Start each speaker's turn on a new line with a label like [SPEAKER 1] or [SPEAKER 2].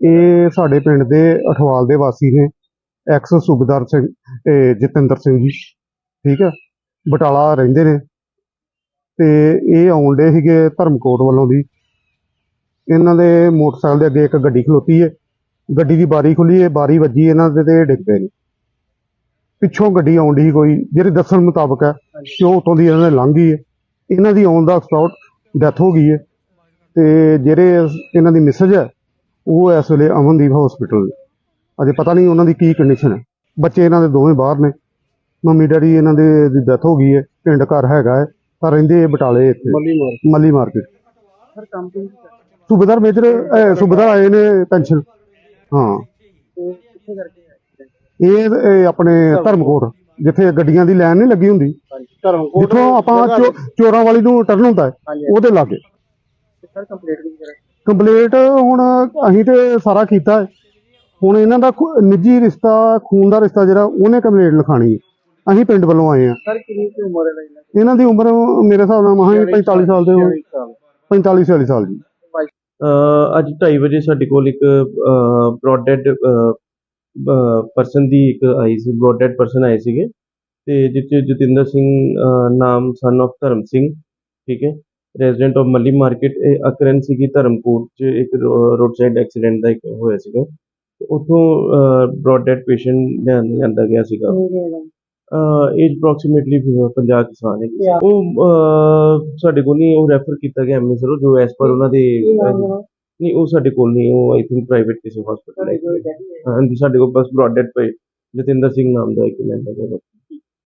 [SPEAKER 1] ਇਹ ਸਾਡੇ ਪਿੰਡ ਦੇ ਅਠਵਾਲ ਦੇ ਵਾਸੀ ਨੇ ਐਕਸ ਸੁਬੇਦਾਰ ਸਿੰਘ ਇਹ ਜਤਿੰਦਰ ਸਿੰਘ ਜੀ, ਠੀਕ ਹੈ ਬਟਾਲਾ ਰਹਿੰਦੇ ਨੇ। ਤੇ ਇਹ ਆਉਂਦੇ ਸੀਗੇ ਧਰਮਕੋਟ ਵੱਲੋਂ ਦੀ ਇਹਨਾਂ ਦੇ ਮੋਟਰਸਾਈਕਲ ਦੇ ਅੱਗੇ ਇੱਕ ਗੱਡੀ ਖਲੋਤੀ ਹੈ ਗੱਡੀ ਦੀ ਬਾਰੀ ਖੁੱਲੀ ਹੈ ਬਾਰੀ ਵੱਜੀ, ਇਹਨਾਂ ਦੇ ਤੇ ਡਿੱਗ ਪਏ ਨੇ। ਪਿੱਛੋਂ ਗੱਡੀ ਆਉਂਦੀ ਸੀ ਕੋਈ, ਜਿਹੜੇ ਦੱਸਣ ਮੁਤਾਬਕ ਹੈ ਕਿ ਉਹ ਉਤੋਂ ਦੀ ਇਹਨਾਂ ਨੇ ਲੰਘ ਗਈ ਹੈ ਇਹਨਾਂ ਦੀ ਆਉਣ ਦਾ ਸਪੌਟ ਡੈਥ ਹੋ ਗਈ ਹੈ ਤੇ ਜਿਹੜੇ ਇਹਨਾਂ ਦੀ ਮਿਸਜ ਹੈ ਉਹ ਇਸ ਵੇਲੇ ਅਮਨਦੀਪ ਹਸਪੀਟਲ ਅਜੇ ਪਤਾ ਨਹੀਂ ਉਹਨਾਂ ਦੀ ਕੀ ਕੰਡੀਸ਼ਨ ਹੈ। ਬੱਚੇ ਇਹਨਾਂ ਦੇ ਦੋਵੇਂ ਬਾਹਰ ਨੇ। ਮੰਮੀ ਡੈਡੀ ਇਹਨਾਂ ਦੇ ਦੀ ਡੈਥ ਹੋ ਗਈ ਹੈ। ਪਿੰਡ ਘਰ ਹੈਗਾ ਹੈ। ਪਰ ਰਹਿੰਦੇ ਇਹ ਬਟਾਲੇ ਇੱਥੇ।
[SPEAKER 2] ਮੱਲੀ ਮਾਰ
[SPEAKER 1] ਮੱਲੀ ਮਾਰਕੀਟ
[SPEAKER 2] ਸਰ ਕੰਮ ਤੇ
[SPEAKER 1] ਸੂਬੇਦਾਰ ਮੇਜਰ ਸੂਬੇਦਾਰ ਆਏ ਨੇ ਪੈਨਸ਼ਨ ਹਾਂ।
[SPEAKER 2] ਕਿੱਥੇ ਕਰਕੇ ਆਏ?
[SPEAKER 1] ਇਹ ਆਪਣੇ ਧਰਮਕੋਟ ਜਿੱਥੇ ਗੱਡੀਆਂ ਦੀ ਲਾਈਨ ਨਹੀਂ ਲੱਗੀ ਹੁੰਦੀ।
[SPEAKER 2] ਧਰਮਕੋਟ
[SPEAKER 1] ਜਿੱਥੋਂ ਆਪਾਂ ਚੋ- ਚੋਰਾਂ ਵਾਲੀ ਨੂੰ ਟਰਨ ਹੁੰਦਾ ਹੈ ਉਹਦੇ ਲਾਗੇ।
[SPEAKER 2] ਸਰ ਕੰਪਲੀਟ ਨਹੀਂ ਕਰਿਆ?
[SPEAKER 1] ਕੰਪਲੀਟ ਹੁਣ ਅਸੀਂ ਤੇ ਸਾਰਾ ਕੀਤਾ ਹੈ। ਹੁਣ ਇਹਨਾਂ ਦਾ ਖੂ- ਨਿੱਜੀ ਰਿਸ਼ਤਾ ਖੂਨ ਦਾ ਰਿਸ਼ਤਾ ਜਿਹੜਾ ਉਹਨੇ ਕੰਪਲੀਟ ਲਿਖਾਣੀ ਹੈ। ਅਸੀਂ ਪਿੰਡ ਵੱਲੋਂ ਆਏ ਆ
[SPEAKER 2] ਸਰ ਕਿੰਨੀ ਕੁ ਉਮਰ ਹੈ ਇਹਨਾਂ ਦੀ?
[SPEAKER 1] ਇਹਨਾਂ ਦੀ ਉਮਰ ਮੇਰੇ ਹਿਸਾਬ ਨਾਲ ਮਹਾਂ 45 ਸਾਲ ਦੇ ਹੋਣ। 45 46 ਸਾਲ ਜੀ।
[SPEAKER 3] ਅਹ ਅੱਜ 2:30 ਵਜੇ ਸਾਡੇ ਕੋਲ ਇੱਕ ਬ੍ਰੌਡ ਡੈਡ ਪਰਸਨ ਦੀ ਇੱਕ ਆਈ ਸੀ ਬ੍ਰੌਡ ਡੈਡ ਪਰਸਨ ਆਏ ਸੀਗੇ। ਤੇ ਜਿੱਥੇ ਜਤਿੰਦਰ ਸਿੰਘ ਅਹ, ਨਾਮ ਸਨ of ਧਰਮ ਸਿੰਘ ਠੀਕ ਹੈ। ਰੈਜ਼ੀਡੈਂਟ ਆਫ ਮੱਲੀ ਮਾਰਕੀਟ ਇਹ ਅਕਰਨ ਸੀਗੀ ਧਰਮਕੋਟ ਚ ਇੱਕ ਰੋਡ ਸਾਈਡ ਐਕਸੀਡੈਂਟ ਦਾ ਇੱਕ ਹੋਇਆ ਸੀਗਾ। ਤੇ ਉੱਥੋਂ ਬ੍ਰੌਡ ਡੈਡ ਪੇਸ਼ੈਂਟ ਲਿਆਂਦਾ ਗਿਆ ਸੀਗਾ। ਏਜ ਅਪਰੋਕਸੀਮੇਟਲੀ 50 ਕੁ ਸਾਲ ਹੈ ਉਹ ਅਹ, ਸਾਡੇ ਕੋਲ ਨਹੀਂ ਉਹ ਰੈਫਰ ਕੀਤਾ ਗਿਆ ਅੰਮ੍ਰਿਤਸਰ ਜੋ ਐਸ ਪਰ ਉਹਨਾਂ ਦੇ ਨਹੀਂ ਉਹ ਸਾਡੇ ਕੋਲ ਨਹੀਂ ਉਹ ਆਈ ਥਿੰਕ ਪ੍ਰਾਈਵੇਟ ਕਿਸੇ ਹਸਪੀਟਲ ਹੈ। ਹਾਂਜੀ ਸਾਡੇ ਕੋਲ ਬਸ ਬ੍ਰੌਡ ਡੈਡ ਪਏ ਜਤਿੰਦਰ ਸਿੰਘ ਨਾਮ ਦਾ ਇੱਕ ਲੈਂਦਾ ਗਿਆ